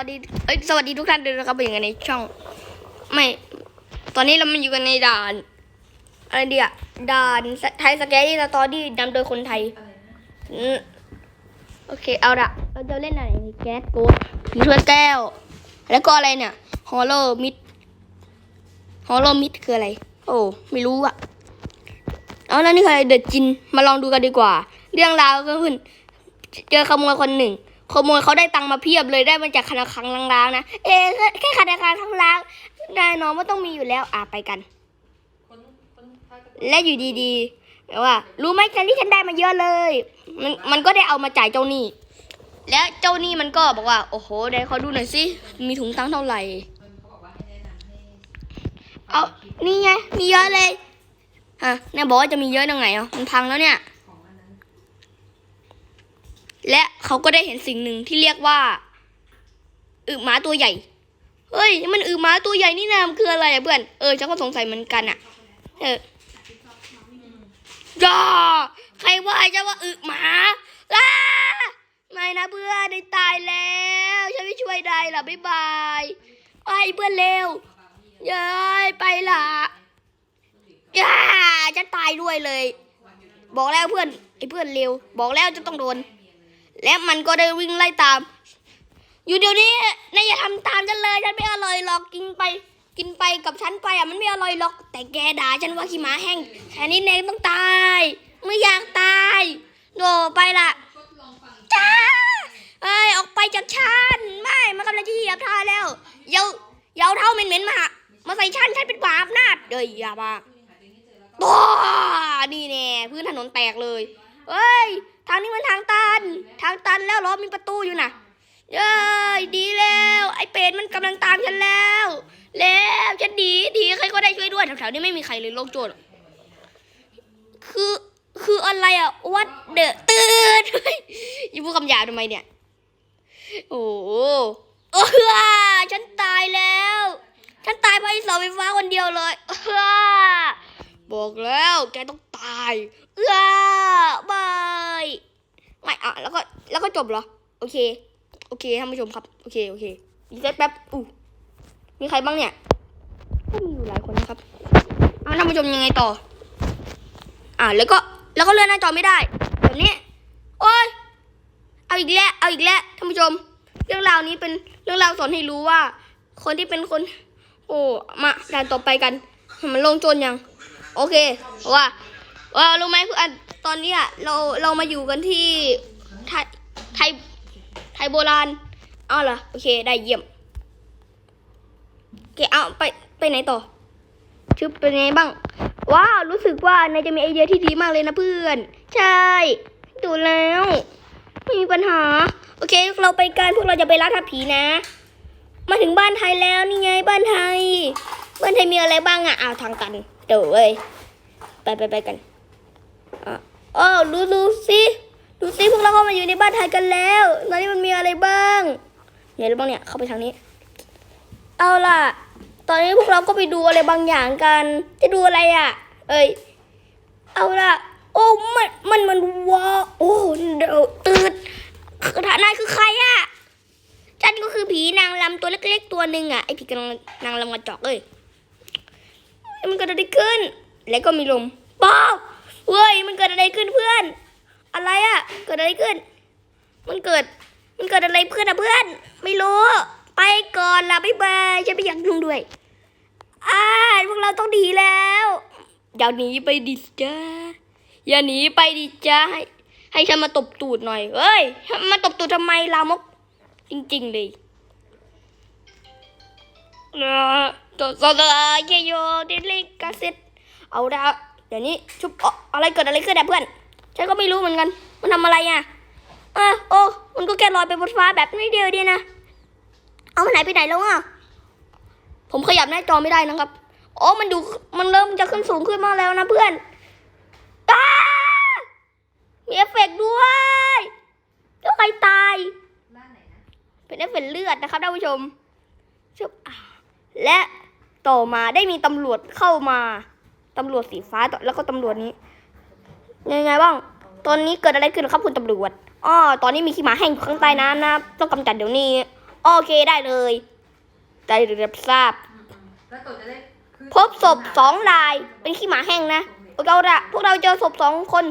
สวัสดี เอ้ย สวัสดีทุกท่านด้วยนะครับเป็นยังไงในช่อง ไม่ ตอนนี้เรามาอยู่กันในด่าน อะไรเดียด่านไทยสแกรี่สตอรี่นำโดยคนไทยอืมโอเค เอาละเราจะเล่นอะไรแก๊สโกดผีถ้วยแก้ว แล้วก็อะไรเนี่ย ฮอลโลมิด ฮอลโลมิดคืออะไร โอ้ ไม่รู้อะเอาแล้วนี่คืออะไร เดอะจิน มาลองดูกันดีกว่า เรื่องราวก็คือเจอขโมยคนหนึ่ง ขโมยเขาได้ตังค์มาเพียบเลยได้มาจากธนาคารล้างๆนะ เอ๊ะแค่แค่ธนาคารทั้งล้างได้น้องว่าต้องมีอยู่แล้วอะไปกัน และอยู่ดีๆแบบว่า รู้ไหมฉันที่ฉันได้มาเยอะเลย มันมันก็ได้เอามาจ่ายเจ้าหนี้ และเจ้าหนี้มันก็บอกว่า โอ้โหเดี๋ยวขอดูหน่อยสิมีถุงตังค์เท่าไหร่ เอานี่ไงมีเยอะเลยอะเนี่ยบอกว่าจะมีเยอะยังไงอะมันพังแล้วเนี่ย และเขาก็ได้เห็นสิ่งหนึ่งที่เรียกว่าอึหมาตัวใหญ่ เฮ้ยนี่มันอึหมาตัวใหญ่นี่นะมันคืออะไรอะเพื่อน เออฉันก็สงสัยเหมือนกันอะเออจ้าใครว่าจะว่าอึหมาล่าไม่นะเพื่อนได้ตายแล้วฉันไม่ช่วยได้หรอบ๊ายบายไปเพื่อนเร็วเย้ยไปละย่าฉันตายด้วยเลย บอกแล้วเพื่อนไอ้เพื่อนเร็ว บอกแล้วจะต้องโดน และมันก็ได้วิ่งไล่ตาม อยู่เดี๋ยวนี้นายอย่าทำตามฉันเลยฉันไม่อร่อยหรอกกินไป กินไปกับฉันไปอะมันไม่อร่อยหรอก แต่แกด่าฉันว่าขี้หมาแห้งแค่นี้เองต้องตาย ไม่อยากตายโดไปละจ้าเอ้ยออกไปจากฉันไม่มันกำลังจะเหยียบท้าแล้วเยาเยาเท้าเหม็นๆมามาใส่ฉันฉันเป็นบาปนาดเอ้ยอย่ามาบ้านี่แน่พื้นถนนแตกเลย เฮ้ย ทางนี้มันทางตัน ทางตันแล้วหรอมีประตูอยู่นะเย้ยดีแล้ว ไอ้เป็ดมันกำลังตามฉันแล้ว แล้วฉันดีดีใครก็ได้ช่วยด้วยแถวๆนี้ไม่มีใครเลยโลกโจรคือคืออะไรอะวัดเดอะตื่นเฮ้ยอย่พูดคำหยาบทำไมเนี่ย โอ้โหเออฉันตายแล้ว ฉันตายเพราะไอ้เสาไฟฟ้าคนเดียวเลยเออ บอกแล้วแกต้องตายเออบายไม่อะแล้วก็แล้วก็จบเหรอ โอเค โอเคท่านผู้ชมครับ โอเค โอเครีเซ็ตแป๊บอู้มีใครบ้างเนี่ยก็มีอยู่หลายคนนะครับเอาท่านผู้ชมยังไงต่อ อ่าแล้วก็แล้วก็เลื่อนหน้าจอไม่ได้แบบนี้โอ้ยเอาอีกแล้วเอาอีกแล้วท่านผู้ชม เรื่องราวนี้เป็นเรื่องราวสอนให้รู้ว่า คนที่เป็นคน โอ้มาด่านต่อไปกัน มันลงจนยัง โอเคว่าว่ารู้ไหมเพื่อนตอนนี้ยเราเรามาอยู่กันที่ไทยไทยไทยโบราณอ้าวเหรอโอเคได้เยี่ยมโอเคเอาไปไปไหนต่อชื่อเป็นไงบ้างว้าวรู้สึกว่านายจะมีไอเดียที่ดีมากเลยนะเพื่อน ใช่ดูแล้วไม่มีปัญหา โอเค เราไปกันพวกเราจะไปล่าท้าผีนะ มาถึงบ้านไทยแล้วนี่ไงบ้านไทย บ้านไทยมีอะไรบ้างอะอ้าวทางตัน เดี๋ยวเว้ยไปไปไปกันอ๋อดูดูสิดูสิพวกเราเข้ามาอยู่ในบ้านไทยกันแล้วตอนนี้มันมีอะไรบ้างมีอะไรบ้างเนี่ยเข้าไปทางนี้ เอาล่ะ ตอนนี้พวกเราก็ไปดูอะไรบางอย่างกัน จะดูอะไรอะ เอ้ยเอาล่ะ โอ้มันมันมันว้าโอ้เดี๋ยวตื่นฐานายคือใครอะฉันก็คือผีนางลำตัวเล็กๆตัวหนึ่งอะไอผีกำลังนางลำกระจอกเอ้ย มันเกิดอะไรขึ้น แล้วก็มีลมป๊อบเว้ยมันเกิดอะไรขึ้นเพื่อน อะไรอะเกิดอะไรขึ้น มันเกิด มันเกิดอะไรเพื่อนอะเพื่อน ไม่รู้ ไปก่อนละบ๊ายบายฉันไม่อยากยุ่งด้วยอ่าพวกเราต้องดีแล้วอย่าหนีไปดิจ้าอย่าหนีไปดิจ้าให้ให้ฉันมาตบตูดหน่อยเอ้ยมาตบตูดทำไมลามกจริง ๆ เลยเอ อตัวตัวตัวเยโยเดลิกาเซ็ตเอาละเดี๋ยวนี้ชุบอะอะไรเกิดอะไรขึ้นอะเพื่อน ฉันก็ไม่รู้เหมือนกัน มันทำอะไรอะอะโอ้ มันก็แค่ลอยไปบนฟ้าแบบนี้เดียวดีนะ เอามันหายไปไหนแล้วอะ ผมขยับหน้าจอไม่ได้นะครับโอ้มันดู มันเริ่มจะขึ้นสูงขึ้นมาแล้วนะเพื่อนอ้ามีเอฟเฟกต์ด้วยแล้วใครตาย เป็นเอฟเฟกต์เลือดนะครับท่านผู้ชมชึบอะและ ต่อมาได้มีตำรวจเข้ามาตำรวจสีฟ้าต่อแล้วก็ตำรวจนี้ยังไงบ้าง ตอนนี้เกิดอะไรขึ้นครับคุณตำรวจอ้อตอนนี้มีขี้หมาแห้งอยู่ข้างใต้น้ำนะต้องกำจัดเดี๋ยวนี้ โอเคได้เลยได้รับทราบแล้วตัวจะได้คือพบศพสองรายเป็นขี้หมาแห้งนะพวกเราละพวกเราเจอศพสองคน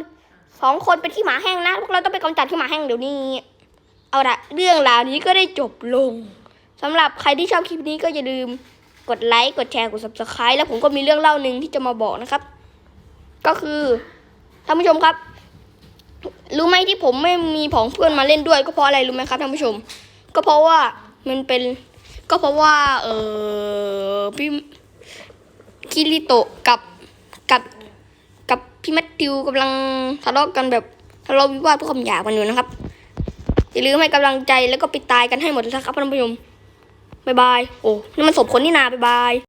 สองคนเป็นขี้หมาแห้งนะพวกเราต้องไปกำจัดขี้หมาแห้งเดี๋ยวนี้ เอาละเรื่องราวนี้ก็ได้จบลงสำหรับใครที่ชอบคลิปนี้ก็อย่าลืม กดไลค์กดแชร์กด subscribe แล้วผมก็มีเรื่องเล่าหนึ่งที่จะมาบอกนะครับ ก็คือท่านผู้ชมครับ รู้ไหมที่ผมไม่มีผองเพื่อนมาเล่นด้วย ก็เพราะอะไรรู้ไหมครับท่านผู้ชม ก็เพราะว่ามันเป็น ก็เพราะว่า เออพี่คิริโตะกับกับกับพี่แมทธิวกำลังทะเลาะกันแบบทะเลาะวิวาทเพื่อความหยาบกันอยู่นะครับอย่าลืมให้กำลังใจแล้วก็ไปตายกันให้หมดนะครับท่านผู้ชม บ๊ายบาย โอ้นี่มันศพคนนี่นาบ๊ายบาย